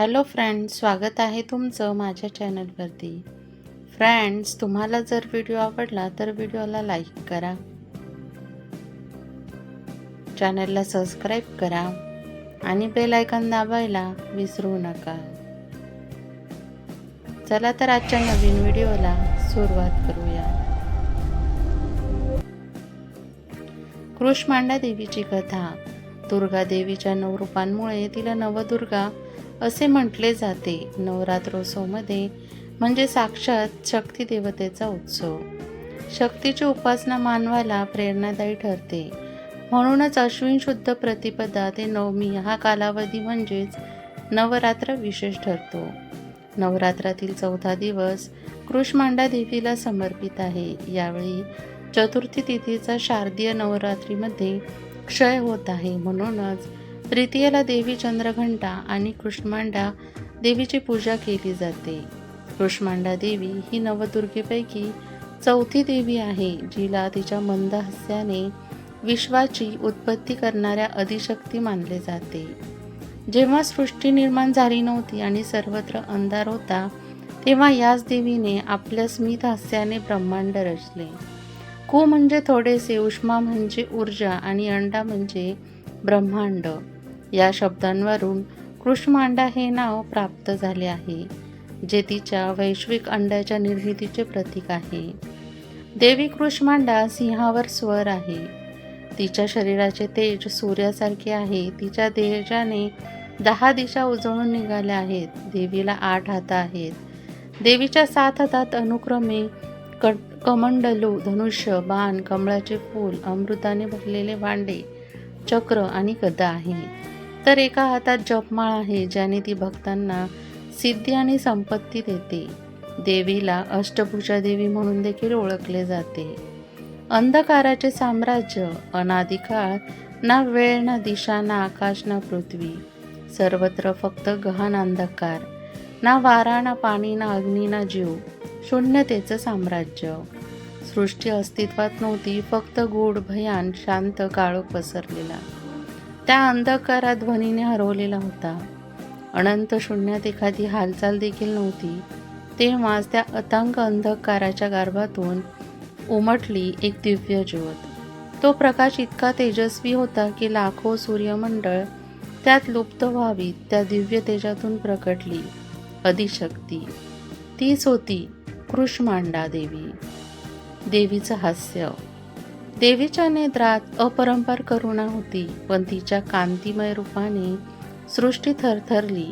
Hello friends स्वागत आहे तुमचं माझ्या चॅनलवरती. फ्रेंड्स तुम्हाला जर व्हिडिओ आवडला तर व्हिडिओला लाईक करा. चॅनलला सबस्क्राईब करा आणि बेल आयकॉन दाबायला विसरू नका. चला तर आजच्या नवीन व्हिडिओला सुरुवात करूया. कृष्मांडा देवीची कथा. दुर्गा देवीच्या नवरूपांमुळे तिला नवदुर्गा असे म्हटले जाते. नवरात्रोत्सवमध्ये म्हणजे साक्षात शक्ती देवतेचा उत्सव. शक्तीची उपासना मानवाला प्रेरणादायी ठरते. म्हणूनच अश्विन शुद्ध प्रतिपदा ते नवमी हा कालावधी म्हणजेच नवरात्र विशेष ठरतो. नवरात्रातील चौथा दिवस कृष्मांडा देवीला समर्पित आहे. यावेळी चतुर्थी तिथीचा शारदीय नवरात्रीमध्ये क्षय होत आहे. म्हणूनच तृतीयेला देवी चंद्रघंटा आणि कृष्मांडा देवीची पूजा केली जाते. कृष्मांडा देवी ही नवदुर्गेपैकी चौथी देवी आहे जिला तिच्या मंद हास्याने विश्वाची उत्पत्ती करणाऱ्या अधिशक्ती मानले जाते. जेव्हा सृष्टी निर्माण झाली नव्हती आणि सर्वत्र अंधार होता तेव्हा याच देवीने आपल्या स्मित हास्याने ब्रह्मांड रचले. कु म्हणजे थोडेसे उष्मा म्हणजे ऊर्जा आणि अंडा म्हणजे ब्रह्मांड. या शब्दांवरून कृष्मांडा हे नाव प्राप्त झाले आहे जे तिच्या वैश्विक अंड्याच्या निर्मितीचे प्रतीक आहे. देवी कृष्मांडा सिंहावर स्वर आहे. तिच्या शरीराचे तेज सूर्यासारखे आहे. तिच्या तेजाने दहा दिशा उजळून निघाल्या आहेत. देवीला आठ हात आहेत. देवीच्या सात हातात अनुक्रमे कट कमंडलू धनुष्य बाण कमळाचे फूल अमृताने भरलेले भांडे चक्र आणि गदा आहे. तर एका हातात जपमाळ आहे ज्याने ती भक्तांना सिद्धी आणि संपत्ती देते. देवीला अष्टभुजा देवी म्हणून देखील ओळखले जाते. अंधकाराचे साम्राज्य अनादिकाळ ना वेळ ना दिशा ना आकाश ना पृथ्वी सर्वत्र फक्त गहन अंधकार. ना वारा ना पाणी ना अग्नी ना जीव. शून्यतेचं साम्राज्य. सृष्टी अस्तित्वात नव्हती फक्त गूढ भयान शांत काळोख पसरलेला. त्या अंधकारात ध्वनीने हरवलेला होता. अनंत शून्यात एखादी हालचाल देखील नव्हती. तेव्हाच त्या अतंग अंधकाराच्या गर्भातून उमटली एक दिव्य ज्योत. तो प्रकाश इतका तेजस्वी होता की लाखो सूर्यमंडळ त्यात लुप्त व्हावी त्या दिव्य तेजातून प्रकटली. अधिशक्ती. तीच होती. कृष्मांडा देवी. देवीचं हास्य. देवीच्या नेत्रात अपरंपार करुणा होती पण तिच्या कांतिमय रूपाने सृष्टी थरथरली.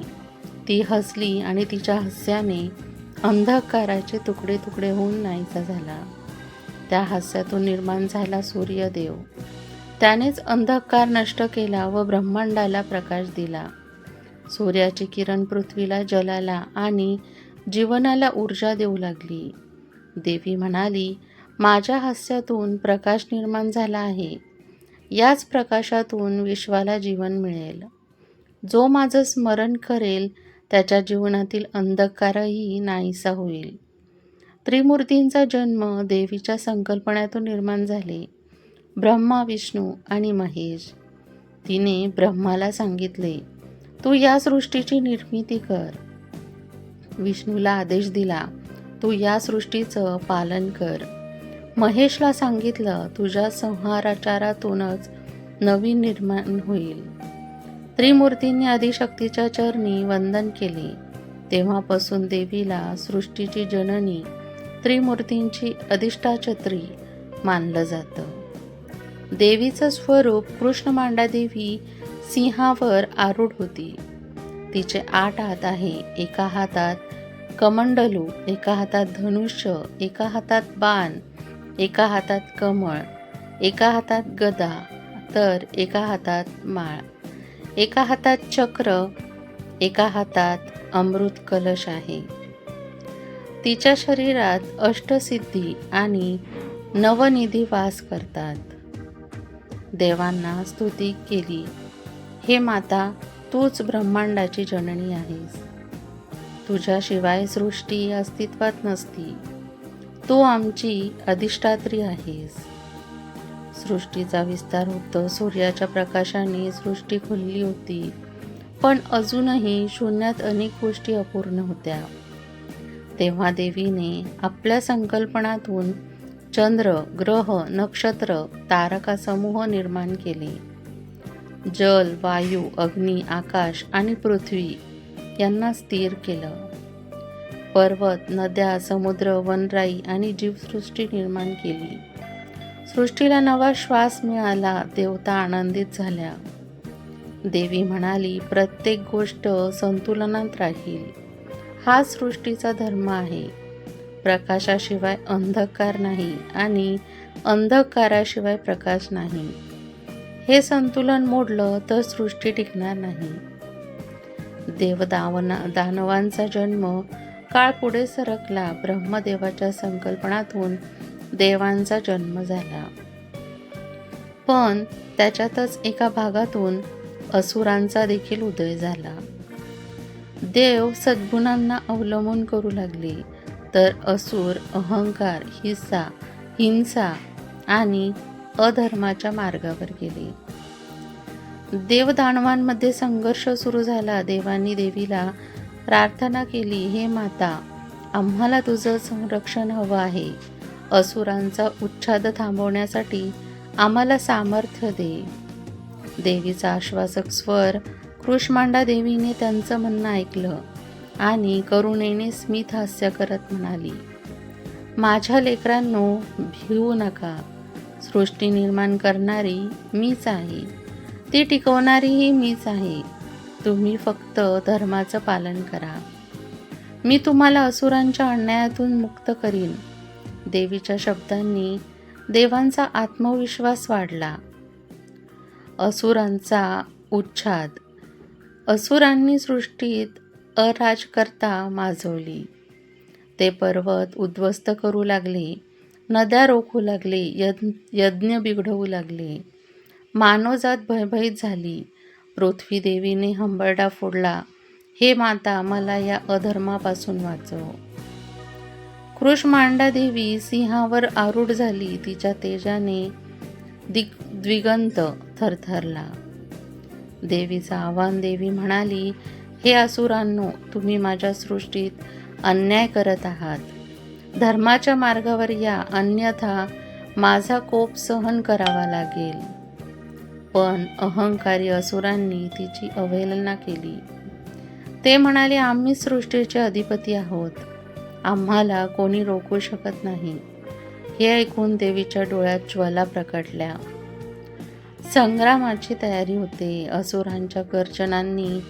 ती हसली आणि तिच्या हास्याने अंधकाराचे तुकडे तुकडे होऊन नाहीसा झाला. त्या हास्यातून निर्माण झाला सूर्यदेव. त्यानेच अंधकार नष्ट केला व ब्रह्मांडाला प्रकाश दिला. सूर्याची किरण पृथ्वीला जलाला आणि जीवनाला ऊर्जा देऊ लागली. देवी म्हणाली माझ्या हास्यातून प्रकाश निर्माण झाला आहे. याच प्रकाशातून विश्वाला जीवन मिळेल. जो माझं स्मरण करेल त्याच्या जीवनातील अंधकारही नाहीसा होईल. त्रिमूर्तींचा जन्म देवीच्या संकल्पनातून निर्माण झाले. ब्रह्मा विष्णू आणि महेश. तिने ब्रह्माला सांगितले तू या सृष्टीची निर्मिती कर. विष्णूला आदेश दिला तू या सृष्टीचं पालन कर. महेशला सांगितलं तुझ्या संहाराचारातूनच नवीन निर्माण होईल. त्रिमूर्तींनी आदिशक्तीच्या चरणी वंदन केले. तेव्हापासून देवीला सृष्टीची जननी त्रिमूर्तींची अधिष्ठाछत्री मानलं जातं. देवीचं स्वरूप कृष्णमांडा देवी सिंहावर आरूढ होती. तिचे आठ हात आहे. एका हातात कमंडलू एका हातात धनुष्य एका हातात बाण एका हातात कमळ एका हातात गदा तर एका हातात माळ एका हातात चक्र एका हातात अमृत कलश आहे. तिच्या शरीरात अष्टसिद्धी आणि नवनिधी वास करतात. देवांना स्तुती केली. हे माता तूच ब्रह्मांडाची जननी आहेस. तुझ्याशिवाय सृष्टी अस्तित्वात नसती. तू आमची अधिष्ठात्री आहेस. सृष्टीचा विस्तार होतो सूर्याच्या प्रकाशाने सृष्टी खुलली होती पण अजूनही शून्यात अनेक गोष्टी अपूर्ण होत्या. तेव्हा देवीने आपल्या संकल्पनातून चंद्र ग्रह नक्षत्र तारका समूह निर्माण केले. जल वायू अग्नी आकाश आणि पृथ्वी यांना स्थिर केलं. पर्वत नद्या समुद्र वनराई आणि जीवसृष्टी निर्माण केली. सृष्टीला नवा श्वास मिळाला देवता आनंदित झाल्या. देवी म्हणाली प्रत्येक गोष्ट संतुलनात राहील. हा सृष्टीचा धर्म आहे. प्रकाशाशिवाय अंधकार नाही आणि अंधकाराशिवाय प्रकाश नाही. हे संतुलन मोडलं तर सृष्टी टिकणार नाही. देवदावना दानवांचा जन्म काळ पुढे सरकला. ब्रह्मदेवाच्या संकल्पनातून देवांचा जन्म झाला. पण त्याच्यातच एका भागातून असुरांचा देखील उदय झाला. देव सद्गुणांना अवलंबून करू लागले. तर असुर अहंकार हिस्सा हिंसा आणि अधर्माच्या मार्गावर गेले. देवदानवांमध्ये संघर्ष सुरू झाला. देवांनी देवीला प्रार्थना केली हे माता आम्हाला तुझं संरक्षण हवं आहे. असुरांचा उच्छाद थांबवण्यासाठी आम्हाला सामर्थ्य दे. देवीचा आश्वासक स्वर कृष्मांडा देवीने त्यांचं म्हणणं ऐकलं आणि करुणेने स्मित हास्य करत म्हणाली माझ्या लेकरांनो भिवू नका. सृष्टी निर्माण करणारी मीच आहे. ती टिकवणारीही मीच आहे. तुम्ही फक्त धर्माचं पालन करा. मी तुम्हाला असुरांच्या अन्यायातून मुक्त करीन. देवीच्या शब्दांनी देवांचा आत्मविश्वास वाढला. असुरांचा उच्छाद. असुरांनी सृष्टीत अराजकर्ता माजवली. ते पर्वत उद्ध्वस्त करू लागले. नद्या रोखू लागले. यज्ञ यज्ञ बिघडवू लागले. मानवजात भयभीत झाली. पृथ्वी देवीने हंबरडा फोडला. हे माता मला या अधर्मापासून वाचव. कृष्मांडा देवी सिंहावर आरूढ झाली. तिच्या तेजाने दिग द्विगंत थरथरला. देवीचा आव्हान देवी म्हणाली हे असुरांनो तुम्ही माझ्या सृष्टीत अन्याय करत आहात. धर्माच्या मार्गावर या अन्यथा माझा कोप सहन करावा लागेल. पण अहंकारी असुरांनी तिची अवहेलना केली. ते म्हणाले आम्ही सृष्टीचे अधिपती आहोत. आम्हाला कोणी रोखू शकत नाही. हे ऐकून देवीच्या डोळ्यात ज्वाला प्रकटल्या. संग्रामाची तयारी होते. असुरांच्या गर्जनांनी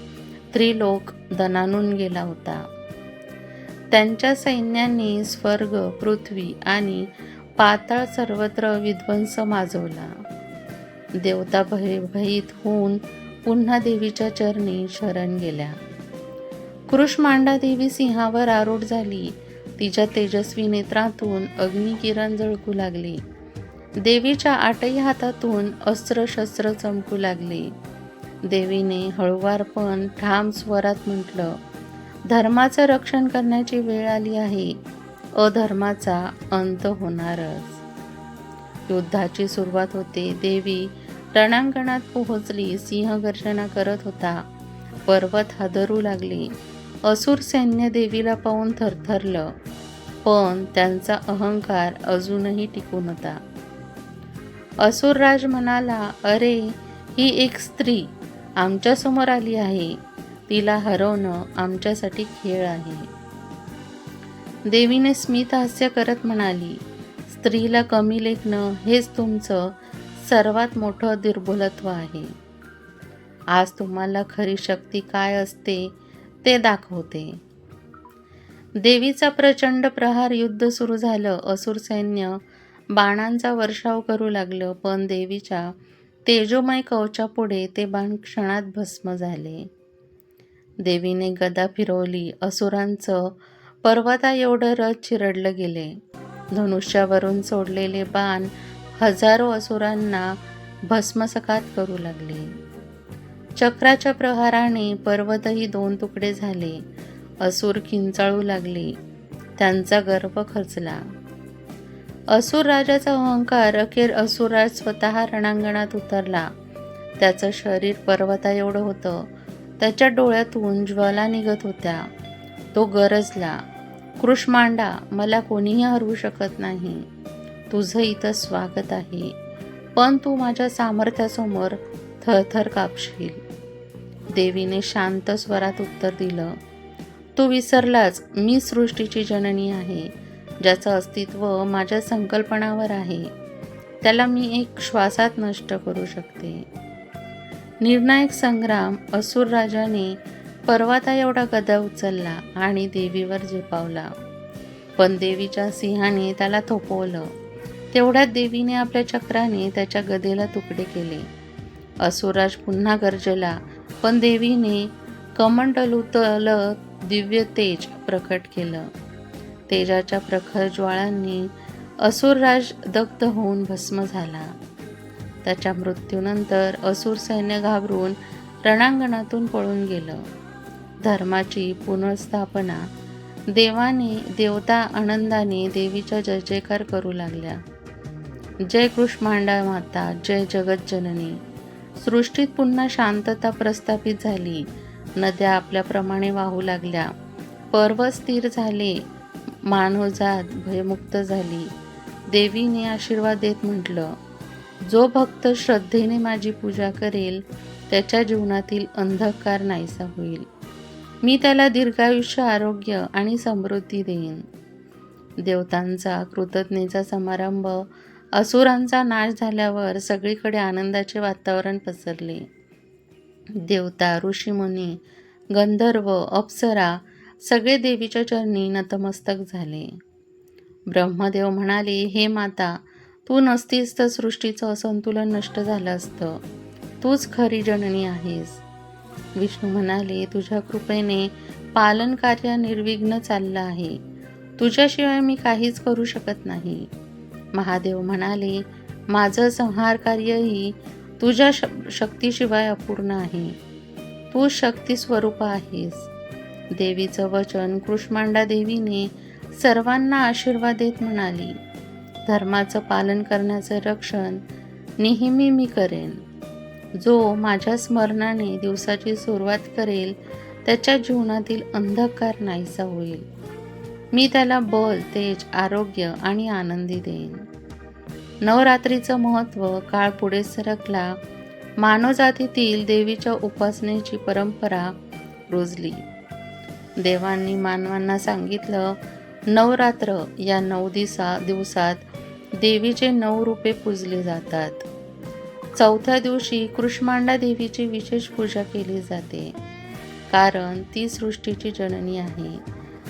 त्रिलोक दणानून गेला होता. त्यांच्या सैन्यांनी स्वर्ग पृथ्वी आणि पाताळ सर्वत्र विध्वंस माजवला. देवता भयभीत होऊन पुन्हा देवीच्या चरणी शरण गेल्या. कृष्मांडा देवी सिंहावर आरूढ झाली. तिच्या तेजस्वी नेत्रातून अग्निकिरण झळकू लागले. देवीच्या आठही हातातून अस्त्रशस्त्र चमकू लागले. देवीने हळुवार पण ठाम स्वरात म्हटलं धर्माचं रक्षण करण्याची वेळ आली आहे. अधर्माचा अंत होणारच. युद्धाची सुरुवात होते. देवी रणांगणात पोहोचली सिंहगर्जना करत होता. पर्वत हादरू लागले. असुर सैन्य देवीला पाहून थरथरलं. पण त्यांचा अहंकार अजूनही टिकून होता. असुरराज म्हणाला अरे ही एक स्त्री आमच्यासमोर आली आहे. तिला हरवणं आमच्यासाठी खेळ आहे. देवीने स्मित हास्य करत म्हणाली स्त्रीला कमी लेखणं हेच तुमचं सर्वात मोठं दुर्बलत्व आहे. आज तुम्हाला खरी शक्ती काय असते ते दाखवते. देवीचा प्रचंड प्रहार युद्ध सुरू झालं. असुर सैन्य बाणांचा वर्षाव करू लागलं पण देवीच्या तेजोमय कवचापुढे ते बाण क्षणात भस्म झाले. देवीने गदा फिरवली. असुरांचं पर्वता एवढं रथ चिरडलं गेले. धनुष्यावरून सोडलेले बाण हजारो असुरांना भस्मसकात करू लागले. चक्राच्या प्रहाराने पर्वतही दोन तुकडे झाले. असुर किंचाळू लागले. त्यांचा गर्व खचला. असुर राजाचा अहंकार अखेर असुरराज स्वतः रणांगणात उतरला. त्याचं शरीर पर्वता एवढं होतं. त्याच्या डोळ्यातून ज्वाला निघत होत्या. तो गरजला. कृष्मांडा मला कोणीही हरवू शकत नाही. तुझं इथं स्वागत आहे. पण तू माझ्या सामर्थ्यासमोर थरथर कापशील. देवीने शांत स्वरात उत्तर दिलं. तू विसरलाच मी सृष्टीची जननी आहे ज्याचं अस्तित्व माझ्या संकल्पनावर आहे. त्याला मी एक श्वासात नष्ट करू शकते. निर्णायक संग्राम असुर राजाने पर्वता एवढा गदा उचलला आणि देवीवर झेपावला पण देवीच्या सिंहाने त्याला थोपवलं. तेवढ्यात देवीने आपल्या चक्राने त्याच्या गदेला तुकडे केले. असुराज पुन्हा गरजला पण देवीने कमंडलुतल दिव्य तेज प्रकट केलं. तेजाच्या प्रखर ज्वाळांनी असुरराज दग्ध होऊन भस्म झाला. त्याच्या मृत्यूनंतर असुर सैन्य घाबरून रणांगणातून पळून गेलं. धर्माची पुनर्स्थापना देवाने देवता आनंदाने देवीच्या जय जयकार करू लागल्या. जय कृष्मांडा माता जय जगतजननी सृष्टीत पुन्हा शांतता प्रस्थापित झाली. नद्या आपल्याप्रमाणे वाहू लागल्या. पर्व स्थिर झाले. मानवजात भयमुक्त झाली. देवीने आशीर्वाद देत म्हटलं जो भक्त श्रद्धेने माझी पूजा करेल त्याच्या जीवनातील अंधकार नाहीसा होईल. मी त्याला दीर्घायुष्य आरोग्य आणि समृद्धी देईन. देवतांचा कृतज्ञेचा समारंभ असुरांचा नाश झाल्यावर सगळीकडे आनंदाचे वातावरण पसरले. देवता ऋषीमुनी गंधर्व अप्सरा सगळे देवीच्या चरणी नतमस्तक झाले. ब्रह्मदेव म्हणाले हे माता तू नसतीस तर सृष्टीचं असंतुलन नष्ट झालं असतं. तूच खरी जननी आहेस. विष्णू म्हणाले तुझ्या कृपेने पालन कार्य निर्विघ्न चाललं आहे. तुझ्याशिवाय मी काहीच करू शकत नाही. महादेव म्हणाले माझं संहार कार्यही तुझ्या श शक्तीशिवाय अपूर्ण आहे. तू शक्ती स्वरूप आहेस. देवीचं वचन कृष्मांडा देवीने सर्वांना आशीर्वाद देत म्हणाली. धर्माचं पालन करण्याचं रक्षण नेहमी मी करेन. जो माझ्या स्मरणाने दिवसाची सुरुवात करेल त्याच्या जीवनातील अंधकार नाहीसा होईल. मी त्याला बल तेज आरोग्य आणि आनंदी देईन. नवरात्रीचं महत्त्व काळ पुढे सरकला मानवजातीतील देवीच्या उपासनेची परंपरा रुजली. देवांनी मानवांना सांगितलं नवरात्र या नऊ दिवसा दिवसात देवीचे नऊ रूपे पूजली जातात. चौथ्या दिवशी कृष्मांडा देवीची विशेष पूजा केली जाते. कारण ती सृष्टीची जननी आहे.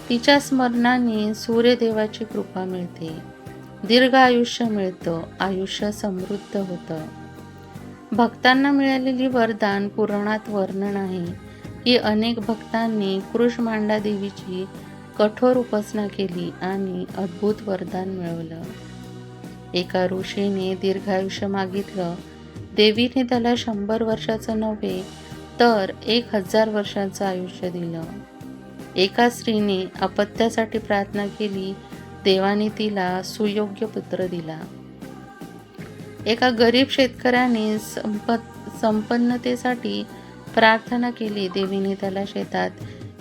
तिच्या स्मरणाने सूर्यदेवाची कृपा मिळते. दीर्घ आयुष्य मिळतं आयुष्य समृद्ध होतं. भक्तांना मिळालेली वरदान पुराणात वर्णन आहे की अनेक भक्तांनी कृष्मांडा देवीची कठोर उपासना केली आणि अद्भुत वरदान मिळवलं. एका ऋषीने दीर्घायुष्य मागितलं देवीने त्याला शंभर वर्षाचं नव्हे तर एक हजार वर्षाचं आयुष्य दिलं. एका स्त्रीने अपत्यासाठी प्रार्थना केली देवाने तिला सुयोग्य पुत्र दिला. एका गरीब शेतकऱ्याने संप संपन्नतेसाठी प्रार्थना केली देवीने त्याला शेतात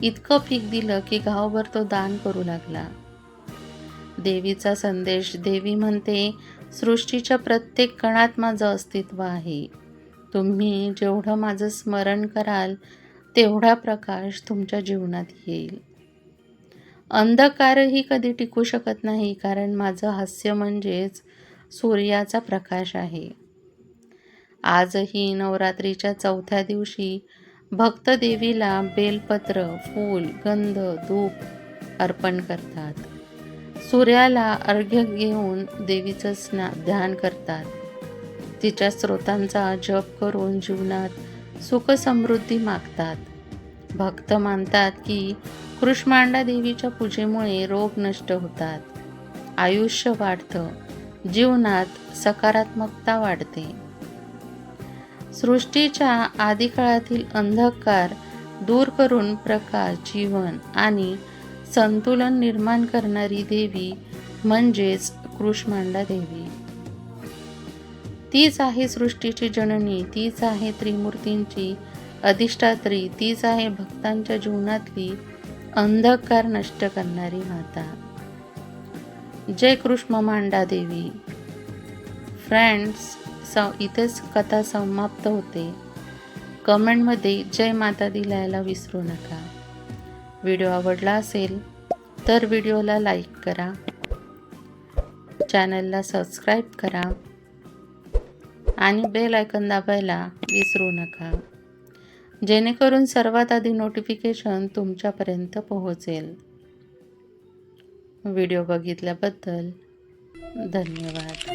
इतकं पीक दिलं की गावभर तो दान करू लागला. देवीचा संदेश देवी म्हणते सृष्टीच्या प्रत्येक कणात माझं अस्तित्व आहे. तुम्ही जेवढं माझं स्मरण कराल तेवढा प्रकाश तुमच्या जीवनात येईल. अंधकारही कधी टिकू शकत नाही कारण माझं हास्य म्हणजेच सूर्याचा प्रकाश आहे. आजही नवरात्रीच्या चौथ्या दिवशी भक्त देवीला बेलपत्र फूल गंध धूप अर्पण करतात. सूर्याला अर्घ्य घेऊन देवीचं स्ना ध्यान करतात. तिच्या स्रोतांचा जप करून जीवनात सुख समृद्धी मागतात. भक्त मानतात की कृष्मांडा देवीच्या पूजेमुळे रोग नष्ट होतात. आयुष्य वाढतं जीवनात सकारात्मकता वाढते. सृष्टीच्या आदिकाळातील अंधकार दूर करून प्रकाश जीवन आणि संतुलन निर्माण करणारी देवी म्हणजेच कृष्मांडा देवी. तीच आहे सृष्टीची जननी तीच आहे त्रिमूर्तींची अधिष्ठात्री तीच आहे भक्तांच्या जीवनातली अंधकार नष्ट करणारी माता. जय कृष्ण मांडा देवी. फ्रेंड्स स इथेच कथा समाप्त होते. कमेंटमध्ये जय माता दी लिहायला विसरू नका. व्हिडिओ आवडला असेल तर व्हिडिओला लाईक करा. चॅनलला सबस्क्राईब करा. आणि बेल आयकन दाबायला विसरू नका. जेणेकरून सर्वात आधी नोटिफिकेशन तुमच्यापर्यंत पोहोचेल. व्हिडिओ बघितल्याबद्दल धन्यवाद.